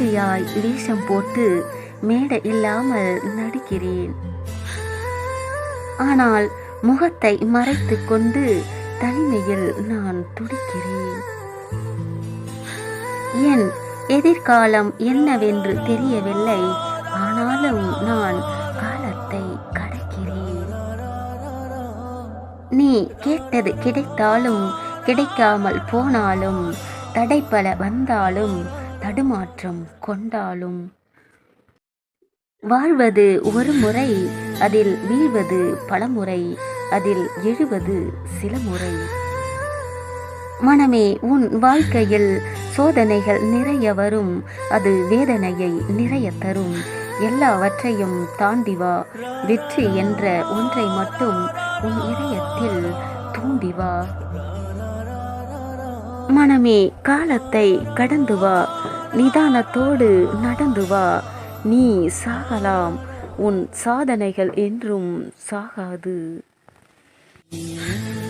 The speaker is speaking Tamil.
போலியாய் வேஷம் போட்டு மேடை இல்லாமல் நடிக்கிறேன். ஆனால் முகத்தை மறைத்து கொண்டு தனிமையில் நான் துடிக்கிறேன். என் எதிர்காலம் என்னவென்று தெரியவில்லை. ஆனாலும் நான் காலத்தை கடக்கிறேன். நீ கேட்டது கிடைத்தாலும் கிடைக்காமல் போனாலும் தடைப்பல வந்தாலும் தடுமாற்றம் கொண்டாலும். வாழ்வது ஒரு முறை அதில் வீழ்வது பலமுறை அதில் எழுவது சில முறை. மனமே உன் வாழ்க்கையில் சோதனைகள் நிறைய வரும் அது வேதனையை நிறைய தரும். எல்லாவற்றையும் தாண்டி வா வெற்றி என்ற ஒன்றை மட்டும் உன் இதயத்தில் தூண்டி வா. மனமே காலத்தை கடந்து வா நிதானத்தோடு நடந்து வா. நீ சாகலாம். உன் சாதனைகள் என்றும் சாகாது.